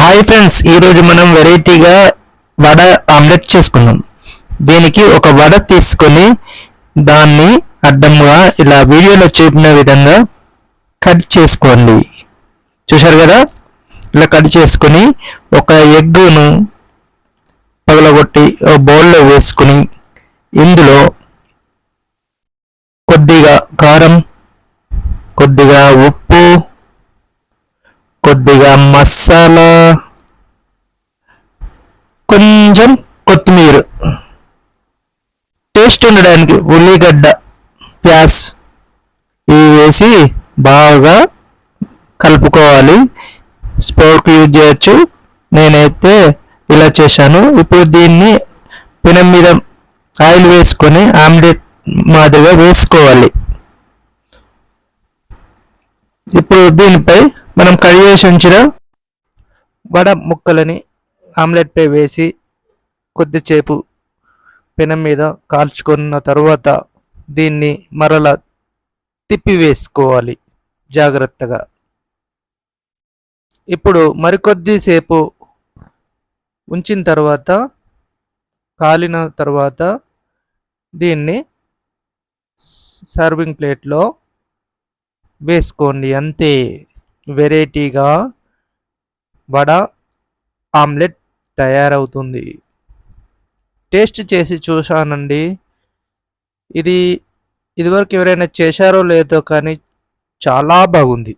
Hi friends ఈరోజు మనం వెరైటీగా వడ ఆమ్లెట్ చేసుకుందాం. దీనికి ఒక వడ తీసుకొని దాన్ని అడ్డంగా ఇలా వీడియోలో చూపిన విధంగా కట్ చేసుకోండి. చూశారు కదా? ఇలా కట్ చేసుకొని ఒక ఎగ్గును పగలగొట్టి ఒక బౌల్లో వేసుకుని ఇందులో కొద్దిగా కారం కొద్దిగా ఉప్పు కొద్దిగా మసాలా కొంచెం కొత్తిమీర. టేస్ట్ ఉండడానికి ఉల్లిగడ్డ ప్యాస్ ఇవి వేసి బాగా కలుపుకోవాలి. స్పోర్క్ యూజ్ చేయొచ్చు. నేనైతే ఇలా చేశాను. ఇప్పుడు దీన్ని పెనం మీద ఆయిల్ వేసుకొని ఆమ్లెట్ మాదిరిగా వేసుకోవాలి. ఇప్పుడు దీనిపై మనం కట్ చేసి ఉంచిన వడ ముక్కలని ఆమ్లెట్పై వేసి కొద్దిసేపు పెనం మీద కాల్చుకున్న తర్వాత దీన్ని మరల తిప్పి వేసుకోవాలి జాగ్రత్తగా. ఇప్పుడు మరికొద్దిసేపు ఉంచిన తర్వాత కాలిన తర్వాత దీన్ని సర్వింగ్ ప్లేట్లో వేసుకోండి అంతే. వెరైటీగా వడ ఆమ్లెట్ తయారవుతుంది. టేస్ట్ చేసి చూశానండి. ఇది ఇదివరకు ఎవరైనా చేశారో లేదో కానీ చాలా బాగుంది.